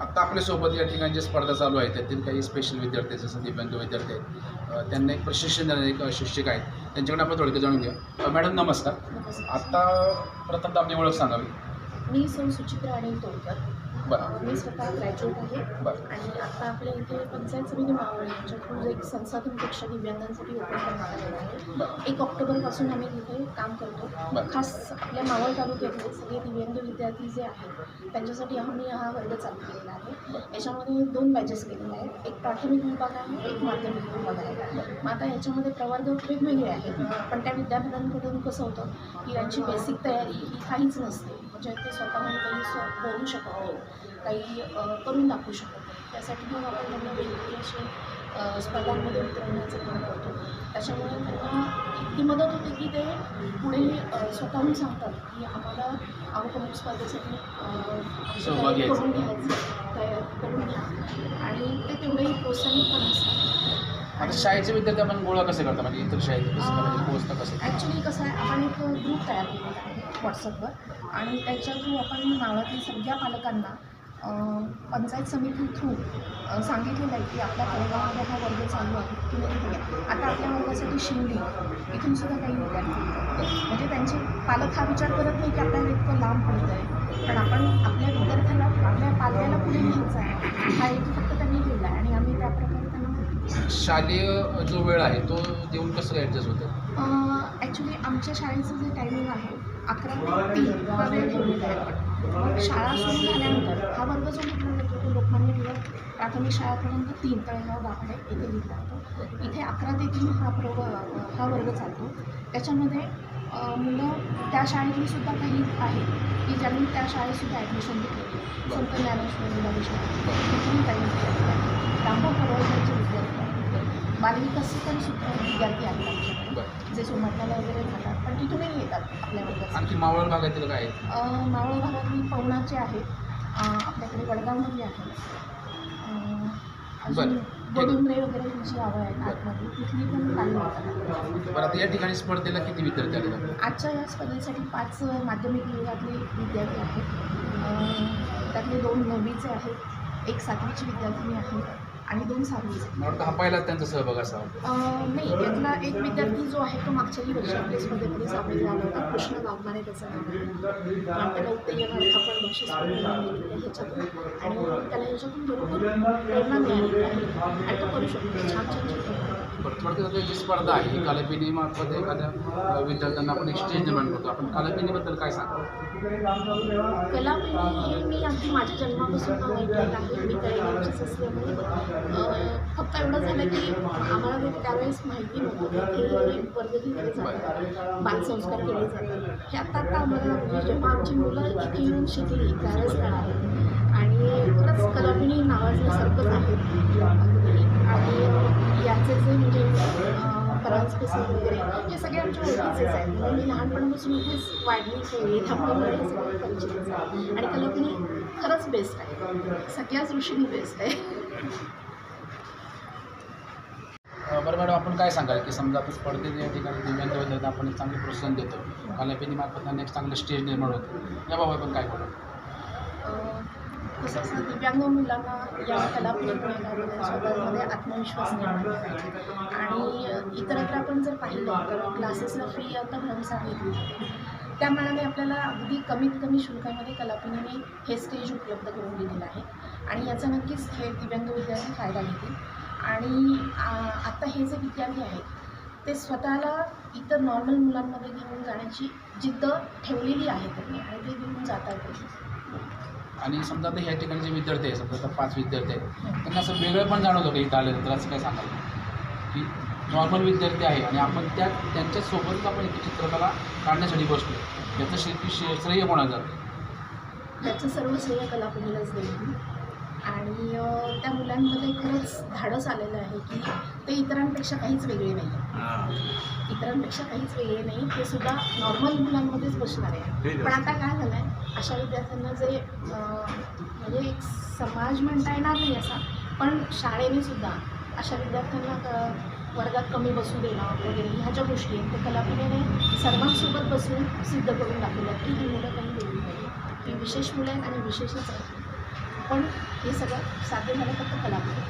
आत्ता आपल्यासोबत या ठिकाणी जे स्पर्धा चालू आहे त्यातील काही स्पेशल विद्यार्थी जसं दिव्यांग विद्यार्थी आहेत त्यांना एक प्रशिक्षण देणारे एक शिक्षक आहेत. त्यांच्याकडे आपण थोडक्यात जाणून घेऊ. मॅडम नमस्कार. आत्ता प्रथम आपली ओळख सांगावी. मी सौ सुचित्रा अनिल तोडकर बरं. मी स्वतः ग्रॅज्युएट आहे. बरं. आणि आता आपल्या इथे पंचायत समिती मावळ यांच्या थ्रू एक संसाधन कक्ष दिव्यांगांसाठी ओपन करण्यात आलेला आहे. एक ऑक्टोबरपासून आम्ही तिथे काम करतो. बरं. खास आपल्या मावळ तालुक्यातले सगळे दिव्यांग विद्यार्थी जे आहेत त्यांच्यासाठी आम्ही हा वर्ग चालू केलेला आहे. याच्यामध्ये दोन बॅचेस केलेले आहेत. एक प्राथमिक विभाग आहे एक माध्यमिक विभाग आहे. मग आता याच्यामध्ये प्रवर्ग वेगवेगळे आहेत. पण त्या विद्यार्थ्यांकडून कसं होतं की त्यांची बेसिक तयारी ही काहीच नसते. म्हणजे ते स्वतःहून काही स्व बोलू शकत नाही. काही करून दाखवू शकत नाही. त्यासाठी मग आपण त्यांना वेगवेगळे असे स्पर्धांमध्ये उतरवण्याचं काम करतो. त्याच्यामुळे त्यांना इतकी मदत होते की ते पुढे स्वतःहून सांगतात की आम्हाला अमुक अमुक स्पर्धेसाठी. करून घ्यायचं तयार करून घ्या. आणि ते तेवढेही प्रोत्साहित पण असतात आता शाळेचे विद्यार्थी आपण गोळा कसे करता? म्हणजे इतर शाळेत कसं म्हणजे पोहोचता कसं? ॲक्च्युली कसं आहे आपण एक ग्रुप तयार केलेला आहे व्हॉट्सअपवर आणि त्याच्या थ्रू आपण नावातील सगळ्या पालकांना पंचायत समिती थ्रू सांगितलेलं आहे की आपल्या तळेगावामध्ये हा वर्ग चालू आहे तुम्ही आता आपल्या वर्गासाठी शिवली इथून सुद्धा काही विद्यार्थी म्हणजे त्यांचे पालक हा विचार करत नाही की आपल्याला इतकं लांब पडतं आहे पण आपण आपल्या विद्यार्थ्याला आपल्या पाल्याला पुढे घ्यायचं आहे. हा एक फक्त त्यांनी केला आहे आणि आम्ही त्याप्रकारे त्यांना शालेय जो वेळ आहे तो देऊन कसं ॲडजस्ट होतं? ॲक्च्युली आमच्या शाळेचं जे टायमिंग आहे अकरा ते तीन हा वेळ ठेवलेला आहे आपण. शाळा सुरू झाल्यानंतर हा वर्ग जो म्हटला जातो तो लोकमान्य टिळक प्राथमिक शाळापर्यंत तीन तळेगाव गावाडे इथे घेतला जातो. इथे अकरा ते तीन हा प्रव हा वर्ग चालतो. त्याच्यामध्ये मुलं त्या शाळेतली सुद्धा काही आहेत की ज्यांनी त्या शाळेतसुद्धा ॲडमिशन घेतलेली संत ज्ञानेश्वर मुलांनी शाळा तिथून काही विद्यार्थी रामभाऊ परवडण्याचे विद्यार्थी बालविकास पण सुद्धा विद्यार्थी आहेत आमच्याकडे जे सोमवारला वगैरे राहतात पण तिथूनही येतात आपल्या वर्गात. आणखी मावळ भागातील काय मावळ भागातली पवनाचे आहेत आपल्याकडे वडगावमध्ये आहे. अजून. गोडुंबरे वगैरे गावं आहेत आतमध्ये. तिथली पण बरं या ठिकाणी स्पर्धेला किती विद्यार्थी आले? आजच्या या स्पर्धेसाठी पाच माध्यमिक विभागातले विद्यार्थी आहेत. त्यातले दोन नववीचे आहेत. एक सातवीची विद्यार्थिनी आहे. आणि दोन सहावीचे मला वाटतं हा त्यांचा सहभाग असावा अं, नाही यातला एक विद्यार्थी जो आहे तो मागच्याही वर्षी आपल्या स्पर्धेमध्ये सामील झाला होता कृष्ण वाघमारे त्याचं नाव आहे आणि त्याला उत्तेजनार्थ आपण बक्षीस दिलेलं आहे ह्याच्यातून. आणि त्याला ह्याच्यातून भरपूर प्रेरणा मिळालेली आहे. आणि तो करू शकतो. छान छान बरं थोडक्यात जी स्पर्धा आहे ही कालपिनीमार्फत एखाद्या विद्यार्थ्यांना आपण एक स्टेज निर्माण करतो. आपण कालपिनीबद्दल काय सांगतो कलापिनी हे मी अगदी माझ्या जन्मापासून आहे मी तळेगावचीच असल्यामुळे फक्त एवढं झालं की आम्हाला ते त्यावेळेस माहिती नव्हतं की वर्ग केले जातात बालसंस्कार केले जातात. हे आत्ता आत्ता आम्हाला म्हणजे जेव्हा आमची मुलं इथे येऊन शिकली त्यावेळेस कळालं. आणि खरंच कलापिनी नावाजण्यासारखंच आहे. आणि याचे जे म्हणजे अं, परांजपे सर वगैरे हे सगळे आमच्या ओळखीचेच आहेत. म्हणजे मी लहानपणापासून इथेच वाढली खेळली हे सगळे परिचितच आहे आणि कलापिनी खरंच बेस्ट आहे. सगळ्याच दृष्टीने बेस्ट आहे. बरं मॅडम आपण काय सांगाल की समजा आता स्पर्धेत या ठिकाणी दिव्यांग आपण एक चांगले प्रोत्साहन देतो. कालपिनी मार्फत त्यांना एक चांगलं स्टेज निर्माण होतं. याबाबत आपण काय बोलू तसंच दिव्यांग मुलांना या कलापिनीमुळे स्वतःमध्ये आत्मविश्वास निर्माण करायचे आणि इतरत्र आपण जर पाहिलं तर क्लासेसला फी आता भरमसाठ घेतली जाते. त्यामानाने आपल्याला अगदी कमीत कमी शुल्कामध्ये कलापिनीने हे स्टेज उपलब्ध करून दिलेलं आहे. आणि याचा नक्कीच हे दिव्यांग विद्यार्थी फायदा घेतील. आणि आत्ता हे जे विद्यार्थी आहेत ते स्वतःला इतर नॉर्मल मुलांमध्ये घेऊन जाण्याची जिद्द ठेवलेली आहे त्यांनी आणि ते घेऊन जातात आणि समजा आता ह्या ठिकाणी जे विद्यार्थी आहे समजा आता पाच विद्यार्थी आहेत त्यांना असं वेगळं पण जाणवलं की इथं आलं तर असं काय सांगायचं की नॉर्मल विद्यार्थी आहे आणि आपण त्या त्यांच्यासोबतच आपण इथे चित्रकला काढण्यासाठी बसलो याचं शिल्पी श्रेय कोणाला जातं त्याचं सर्व श्रेय कलापिनीलाच देईल आणि त्या मुलांमध्ये खरंच धाडस आलेलं आहे की ते इतरांपेक्षा काहीच वेगळे नाही इतरांपेक्षा काहीच वेगळे नाही ते सुद्धा नॉर्मल मुलांमध्येच बसणार आहे पण आता काय झालं आहे अशा विद्यार्थ्यांना जे म्हणजे एक समाज म्हणता येणार नाही असा पण शाळेने सुद्धा अशा विद्यार्थ्यांना वर्गात कमी बसू देणं वगैरे ह्या ज्या गोष्टी आहेत ते कलापिनेने सर्वांसोबत बसून सिद्ध करून दाखवलं की ही मुलं काही वेगळी नाही ती विशेष मुलं आहेत आणि विशेषच आहेत. पण हे सगळं साध्य झालं फक्त कलामध्ये